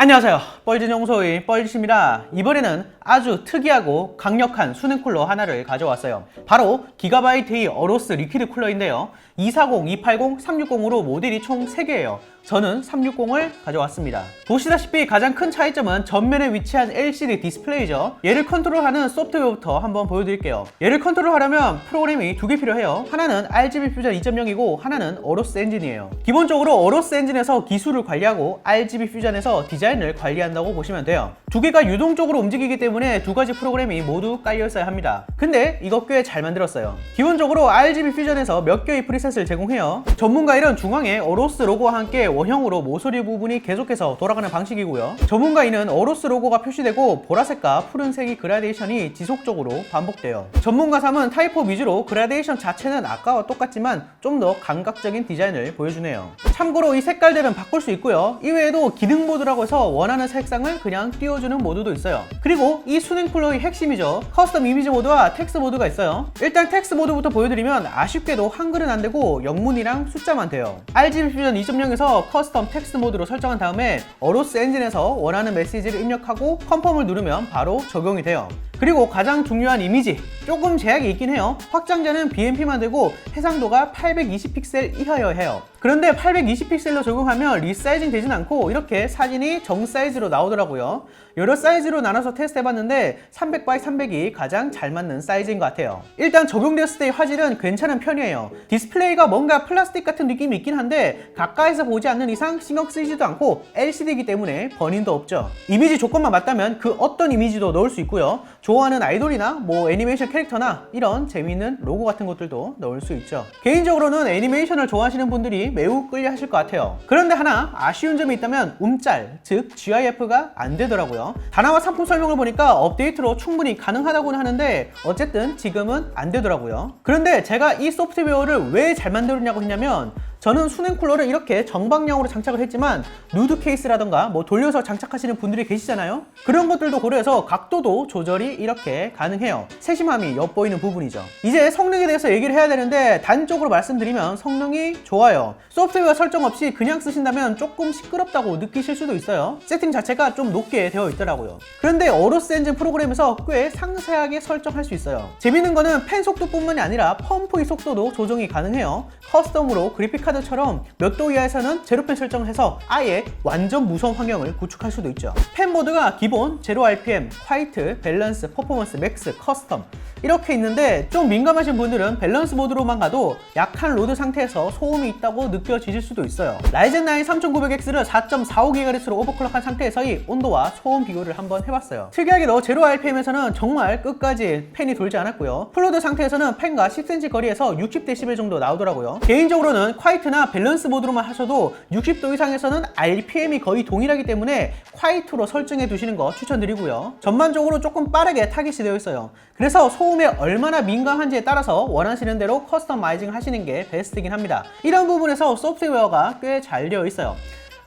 안녕하세요. 뻘진 용소의 뻘짓입니다. 이번에는 아주 특이하고 강력한 수냉 쿨러 하나를 가져왔어요. 바로 기가바이트의 어로스 리퀴드 쿨러인데요. 240, 280, 360으로 모델이 총 3개예요. 저는 360을 가져왔습니다. 보시다시피 가장 큰 차이점은 전면에 위치한 LCD 디스플레이죠. 얘를 컨트롤하는 소프트웨어부터 한번 보여드릴게요. 얘를 컨트롤하려면 프로그램이 두 개 필요해요. 하나는 RGB 퓨전 2.0이고 하나는 어로스 엔진이에요. 기본적으로 어로스 엔진에서 기술을 관리하고 RGB 퓨전에서 디자인을 관리한다고 보시면 돼요. 두 개가 유동적으로 움직이기 때문에 두 가지 프로그램이 모두 깔려 있어야 합니다. 근데 이거 꽤 잘 만들었어요. 기본적으로 RGB 퓨전에서 몇 개의 프리셋을 제공해요. 전문가일은 중앙에 어로스 로고와 함께 원형으로 모서리 부분이 계속해서 돌아가는 방식이고요. 전문가인은 어로스 로고가 표시되고 보라색과 푸른색의 그라데이션이 지속적으로 반복돼요. 전문가 3은 타입4 위주로 그라데이션 자체는 아까와 똑같지만 좀 더 감각적인 디자인을 보여주네요. 참고로 이 색깔들은 바꿀 수 있고요. 이외에도 기능 모드라고 해서 원하는 색상을 그냥 띄워주는 모드도 있어요. 그리고 이 수냉 쿨러의 핵심이죠. 커스텀 이미지 모드와 텍스트 모드가 있어요. 일단 텍스트 모드부터 보여드리면 아쉽게도 한글은 안 되고 영문이랑 숫자만 돼요. RGB 퓨전 2.0에서 커스텀 텍스트 모드로 설정한 다음에 어로스 엔진에서 원하는 메시지를 입력하고 컨펌을 누르면 바로 적용이 돼요. 그리고 가장 중요한 이미지 조금 제약이 있긴 해요. 확장자는 BMP만 되고 해상도가 820픽셀 이하여야 해요. 그런데 820픽셀로 적용하면 리사이징 되진 않고 이렇게 사진이 정 사이즈로 나오더라고요. 여러 사이즈로 나눠서 테스트 해봤는데 300x 300이 가장 잘 맞는 사이즈인 것 같아요. 일단 적용되었을 때의 화질은 괜찮은 편이에요. 디스플레이가 뭔가 플라스틱 같은 느낌이 있긴 한데 가까이서 보지 않는 이상 신경 쓰이지도 않고 LCD이기 때문에 번임도 없죠. 이미지 조건만 맞다면 그 어떤 이미지도 넣을 수 있고요 좋아하는 아이돌이나 뭐 애니메이션 캐릭터나 이런 재미있는 로고 같은 것들도 넣을 수 있죠. 개인적으로는 애니메이션을 좋아하시는 분들이 매우 끌려 하실 것 같아요. 그런데 하나 아쉬운 점이 있다면 움짤, 즉 GIF가 안 되더라고요. 단화와 상품 설명을 보니까 업데이트로 충분히 가능하다고는 하는데 어쨌든 지금은 안 되더라고요. 그런데 제가 이 소프트웨어를 왜 잘 만들었냐고 했냐면 저는 수냉 쿨러를 이렇게 정방향으로 장착을 했지만 누드 케이스라던가 뭐 돌려서 장착하시는 분들이 계시잖아요. 그런 것들도 고려해서 각도도 조절이 이렇게 가능해요. 세심함이 엿보이는 부분이죠. 이제 성능에 대해서 얘기를 해야 되는데 단적으로 말씀드리면 성능이 좋아요. 소프트웨어 설정 없이 그냥 쓰신다면 조금 시끄럽다고 느끼실 수도 있어요. 세팅 자체가 좀 높게 되어 있더라고요. 그런데 어로스 엔진 프로그램에서 꽤 상세하게 설정할 수 있어요. 재밌는 거는 팬 속도뿐만이 아니라 펌프의 속도도 조정이 가능해요. 커스텀으로 그래픽 카드처럼 몇 도 이하에서는 제로팬 설정을 해서 아예 완전 무선 환경을 구축할 수도 있죠. 팬 모드가 기본, 제로 RPM, 화이트, 밸런스, 퍼포먼스, 맥스, 커스텀 이렇게 있는데 좀 민감하신 분들은 밸런스 모드로만 가도 약한 로드 상태에서 소음이 있다고 느껴지실 수도 있어요. 라이젠 9 3900X를 4.45GHz로 오버클럭한 상태에서의 온도와 소음 비교를 한번 해봤어요. 특이하게도 제로 RPM에서는 정말 끝까지 팬이 돌지 않았고요. 풀로드 상태에서는 팬과 10cm 거리에서 60dB 정도 나오더라고요. 개인적으로는 콰이 트나 밸런스 모드로만 하셔도 60도 이상에서는 RPM이 거의 동일하기 때문에 콰이트로 설정해 두시는 거 추천드리고요. 전반적으로 조금 빠르게 타깃이 되어 있어요. 그래서 소음에 얼마나 민감한지에 따라서 원하시는 대로 커스터마이징 하시는 게 베스트이긴 합니다. 이런 부분에서 소프트웨어가 꽤 잘 되어 있어요.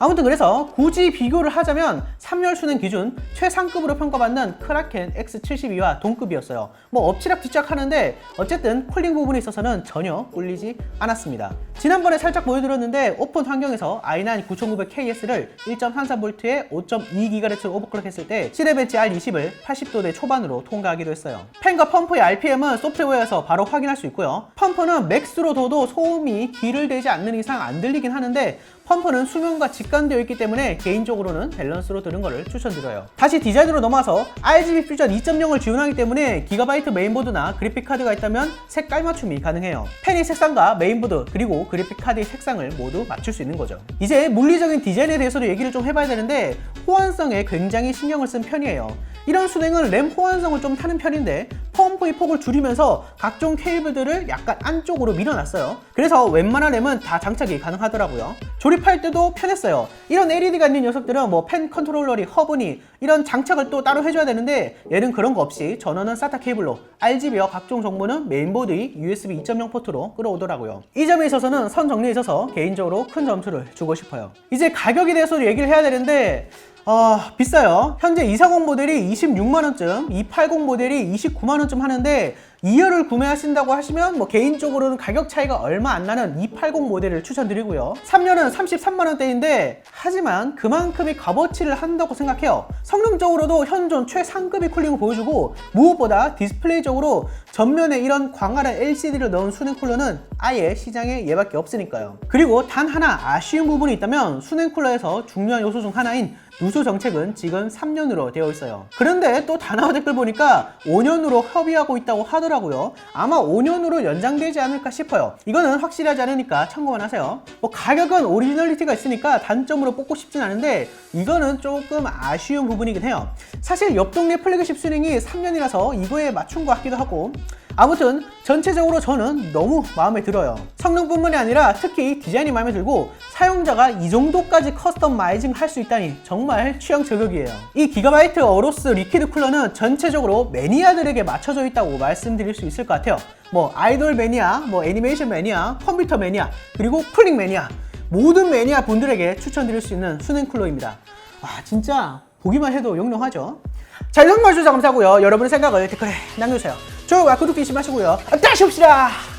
아무튼 그래서 굳이 비교를 하자면 3열 수능 기준 최상급으로 평가받는 크라켄 X72와 동급이었어요. 뭐 엎치락 뒤짝 하는데 어쨌든 쿨링 부분에 있어서는 전혀 꿀리지 않았습니다. 지난번에 살짝 보여드렸는데 오픈 환경에서 i9 9900KS를 1.33V에 5.2GHz로 오버클럭 했을 때 시레벤치 R20을 80도대 초반으로 통과하기도 했어요. 팬과 펌프의 RPM은 소프트웨어에서 바로 확인할 수 있고요. 펌프는 맥스로 둬도 소음이 귀를 대지 않는 이상 안 들리긴 하는데 펌프는 수면과 직관되어 있기 때문에 개인적으로는 밸런스로 드는 것을 추천드려요. 다시 디자인으로 넘어와서 RGB 퓨전 2.0을 지원하기 때문에 기가바이트 메인보드나 그래픽카드가 있다면 색깔 맞춤이 가능해요. 펜의 색상과 메인보드 그리고 그래픽카드의 색상을 모두 맞출 수 있는 거죠. 이제 물리적인 디자인에 대해서도 얘기를 좀 해봐야 되는데 호환성에 굉장히 신경을 쓴 편이에요. 이런 수냉은 램 호환성을 좀 타는 편인데 펌프의 폭을 줄이면서 각종 케이블들을 약간 안쪽으로 밀어놨어요. 그래서 웬만한 램은 다 장착이 가능하더라고요. 조립할 때도 편했어요. 이런 LED가 있는 녀석들은 뭐 펜 컨트롤러리, 허브니 이런 장착을 또 따로 해줘야 되는데 얘는 그런 거 없이 전원은 SATA 케이블로 RGB와 각종 정보는 메인보드의 USB 2.0 포트로 끌어오더라고요. 이 점에 있어서는 선 정리에 있어서 개인적으로 큰 점수를 주고 싶어요. 이제 가격에 대해서도 얘기를 해야 되는데 아 비싸요 현재 240 모델이 26만원쯤 280 모델이 29만원쯤 하는데 2열을 구매하신다고 하시면 뭐 개인적으로는 가격 차이가 얼마 안 나는 280 모델을 추천드리고요. 3열은 33만 원대인데 하지만 그만큼의 값어치를 한다고 생각해요. 성능적으로도 현존 최상급의 쿨링을 보여주고 무엇보다 디스플레이적으로 전면에 이런 광활한 LCD를 넣은 수냉 쿨러는 아예 시장에 얘밖에 없으니까요. 그리고 단 하나 아쉬운 부분이 있다면 수냉 쿨러에서 중요한 요소 중 하나인 누수 정책은 지금 3년으로 되어 있어요. 그런데 또 다나와 댓글 보니까 5년으로 협의하고 있다고 하더라고요. 아마 5년으로 연장되지 않을까 싶어요. 이거는 확실하지 않으니까 참고만 하세요. 뭐 가격은 오리지널리티가 있으니까 단점으로 뽑고 싶진 않은데 이거는 조금 아쉬운 부분이긴 해요. 사실 옆 동네 플래그십 수냉이 3년이라서 이거에 맞춘 것 같기도 하고 아무튼 전체적으로 저는 너무 마음에 들어요. 성능뿐만이 아니라 특히 디자인이 마음에 들고 사용자가 이 정도까지 커스터마이징 할 수 있다니 정말 취향 저격이에요. 이 기가바이트 어로스 리퀴드 쿨러는 전체적으로 매니아들에게 맞춰져 있다고 말씀드릴 수 있을 것 같아요. 뭐 아이돌 매니아, 뭐 애니메이션 매니아, 컴퓨터 매니아, 그리고 쿨링 매니아 모든 매니아 분들에게 추천드릴 수 있는 수냉 쿨러입니다. 와 진짜 보기만 해도 영롱하죠. 자, 영상 봐주셔서 감사하고요. 여러분의 생각을 댓글에 남겨주세요. 좋아요와 구독 잊지 마시고요. 다시 봅시다.